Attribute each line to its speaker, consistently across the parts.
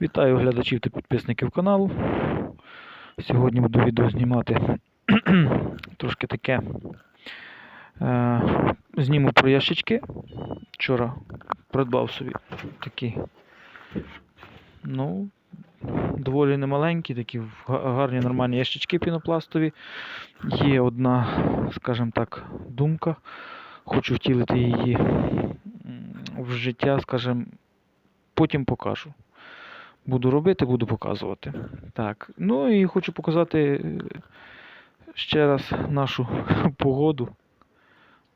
Speaker 1: Вітаю глядачів та підписників каналу. Сьогодні буду відео знімати трошки таке. Е, зніму про ящички. Вчора придбав собі такі, ну, доволі немаленькі, такі гарні нормальні ящички пінопластові. Є одна, скажімо так, думка. Хочу втілити її в життя, скажімо, потім покажу. Буду робити, буду показувати. Так. Ну і хочу показати е, ще раз нашу погоду.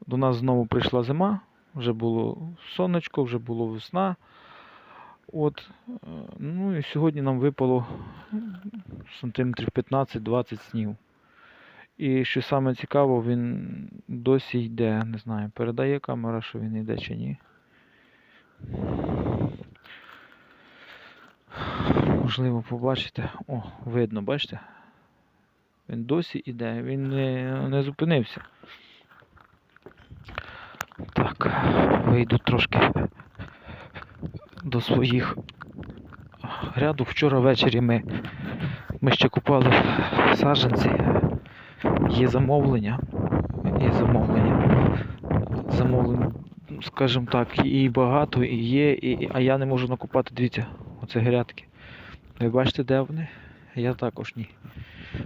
Speaker 1: До нас знову прийшла зима, вже було сонечко, вже було весна. От, е, ну і сьогодні нам випало сантиметрів 15-20 снігу. І що саме цікаво, він досі йде, не знаю, передає камера, що він йде чи ні. Можливо, побачите. О, видно, бачите? Він досі йде, він не, не зупинився. Так, вийду трошки до своїх грядок. Вчора ввечері ми, ми ще купали саджанці. Є замовлення. Є замовлення. Замовлень, скажімо так, і багато, і є, і, а я не можу накупати, дивіться, оце грядки. Ви бачите, де вони? Я також ні.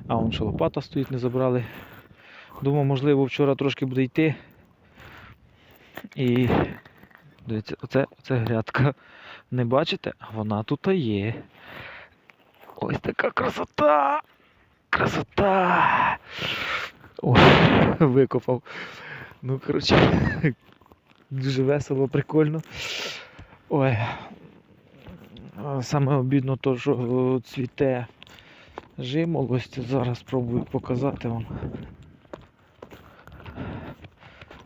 Speaker 1: А вон що лопата стоїть, не забрали. Думав, можливо, вчора трошки буде йти. І дивіться, оце, оце грядка. Не бачите? Вона тут є. Ось така красота! Красота! Ой, викопав. Ну, коротше, дуже весело, прикольно. Ой. Саме обідно то, що е, цвіте жимолость. Зараз спробую показати вам.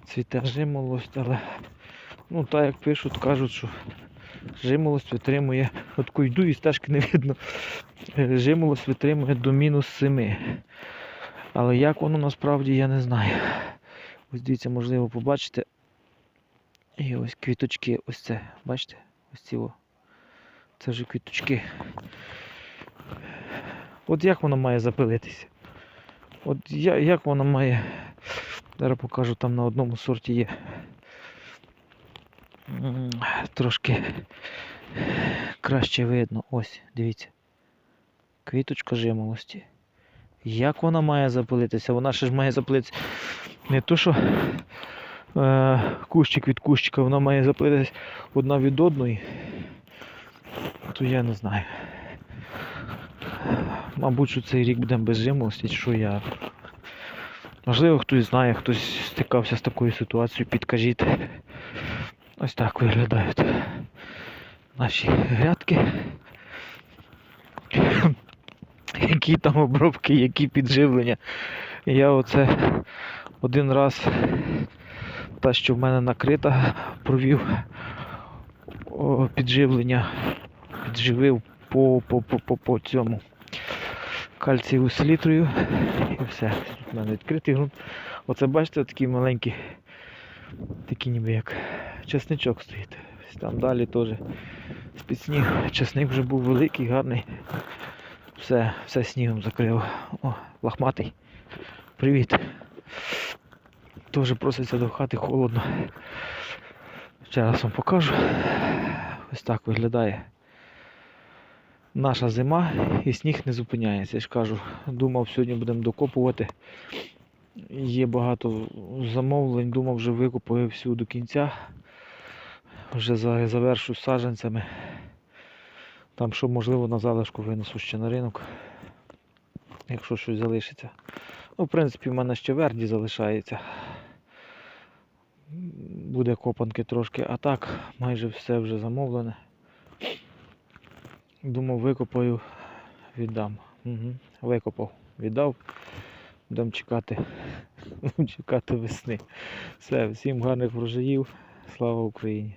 Speaker 1: Цвіте жимолость, але ну так як пишуть, кажуть, що жимолость витримує, от йду і стежки не видно. Е, Жимолость витримує до мінус 7. Але як воно насправді я не знаю. Ось дивіться, можливо, побачите. І ось квіточки, ось це, бачите? Ось ці о. Це вже квіточки. От як воно має запилитися? От як воно має. Зараз покажу, там на одному сорті є. Трошки краще видно. Ось, дивіться. Квіточка жимолості. Як вона має запилитися? Вона ще ж має запилитися не то, що е, кущик від кущика, вона має запилитися одна від одної. То я не знаю. Мабуть, що цей рік будемо без жимолості, що я. Можливо, хтось знає, хтось стикався з такою ситуацією, підкажіть. Ось так виглядають наші грядки. Які там обробки, які підживлення. Я оце один раз, та, що в мене накрита, провів підживлення, підживив по, по, по, по, по цьому кальцієву селітрою і все. У мене відкритий ґрунт. Оце бачите, такий маленький, такий ніби як чесничок стоїть. Там далі теж з-під сніг. Чесник вже був великий, гарний. Все, все снігом закрив. О, лохматий. Привіт. Теж проситься до хати холодно. Ще раз вам покажу. Ось так виглядає наша зима і сніг не зупиняється. Я ж кажу, думав, сьогодні будемо докопувати. Є багато замовлень, думав, вже викопаю всю до кінця. Вже завершу саджанцями. Там що можливо на залишку винесу ще на ринок, якщо щось залишиться. Ну, в принципі, в мене ще верді залишається. Буде копанки трошки, а так майже все вже замовлене. Думав, викопаю, віддам. Угу. Викопав, віддав. Будемо чекати, будемо чекати весни. Все, всім гарних врожаїв. Слава Україні!